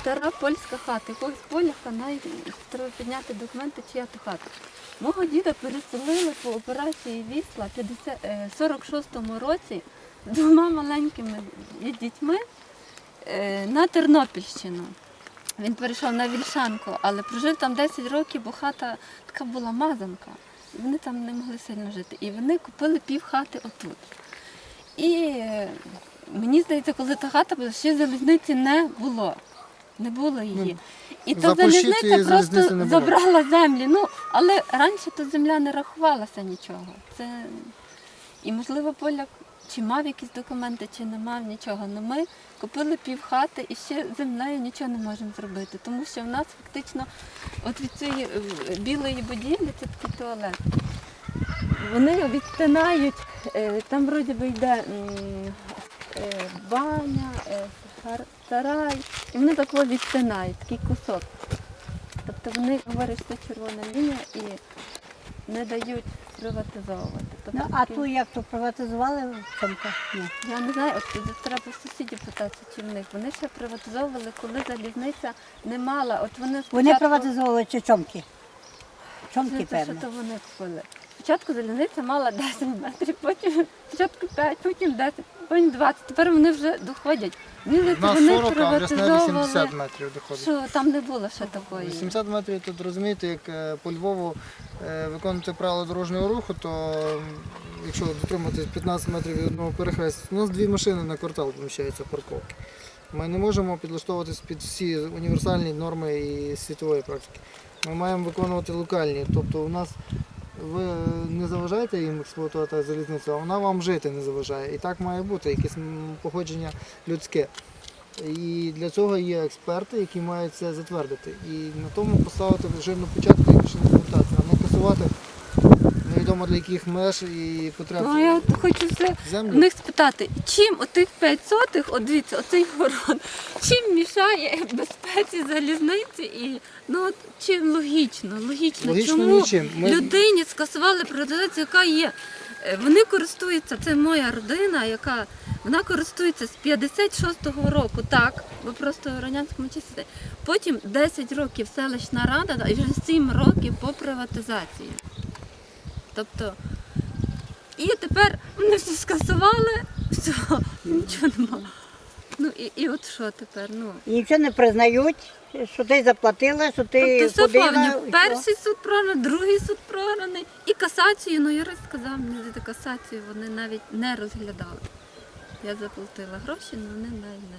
стара польська хата, якогось навіть треба підняти документи, чия то хата. Мого діда переселили по операції Вісла в 50 е, 46-му році двома маленькими дітьми е, на Тернопільщину. Він перейшов на Вільшанку, але прожив там 10 років, бо хата така була мазанка. Вони там не могли сильно жити. І вони купили пів хати отут. І е, мені здається, коли та хата була, ще залізниці не було. Не було її. І та за Польщі залізниця залізниці просто не було. забрала землі. Ну, але раніше то земля не рахувалася нічого. Це... І можливо поляк чи мав якісь документи, чи не мав нічого. Але ми купили пів хати і ще з землею нічого не можемо зробити. Тому що в нас фактично от від цієї е, білої будівлі це такий туалет. Вони відтинають, е, там вроді би йде м, баня, е, сарай, і вони так відтинають, такий кусок. Тобто вони говорять, що це червона лінія і не дають приватизовувати. Тобто Ну, а такий- ту як то приватизували в? Ні. я не знаю, от треба сусідів питатися, чи в них. Вони ще приватизовували, коли залізниця не мала. От вони Вони спочатку- приватизовували чи чомки? Чомки, Це те, що то вони купили. Спочатку залізниця мала 10 метрів, потім спочатку 5, потім 10, потім 20. Тепер вони вже доходять. Мені здається, На вони 40, а в Рясне 80 метрів доходить. що там не було ще такої. 80 метрів тут розумієте, як е, по Львову е, виконувати правила дорожнього руху, то м, якщо дотриматись 15 метрів від одного перехрестя, у нас дві машини на квартал поміщаються парковки. Ми не можемо підлаштовуватись під всі універсальні норми і світової практики. Ми маємо виконувати локальні. Тобто у нас ви не заважаєте їм експлуатувати залізницю, а вона вам жити не заважає. І так має бути, якесь походження людське. І для цього є експерти, які мають це затвердити. І на тому поставити жирну початку і більше не а не касувати невідомо для яких меж і потреб Ну, я от хочу все в них спитати, чим отих 5 сотих, от дивіться, оцей город, чим мішає безпеці залізниці і ну от чим логічно, логічно, Логічно чому нічим. Ми- людині скасували приватизацію, яка є. Е, Вони користуються, це моя родина, яка вона користується з 56-го року, так, бо просто в радянському часі. Потім 10 років селищна рада і вже 7 років по приватизації. Тобто, і тепер вони все скасували, все, нічого нема. Ну і, і от що тепер? Ну. І нічого не признають, що ти заплатила, що ти Тобто все ходила, і Перший суд програний, другий суд програний і касацію. Ну юрист сказав, мені здається, касацію вони навіть не розглядали. Я заплатила гроші, але вони навіть не.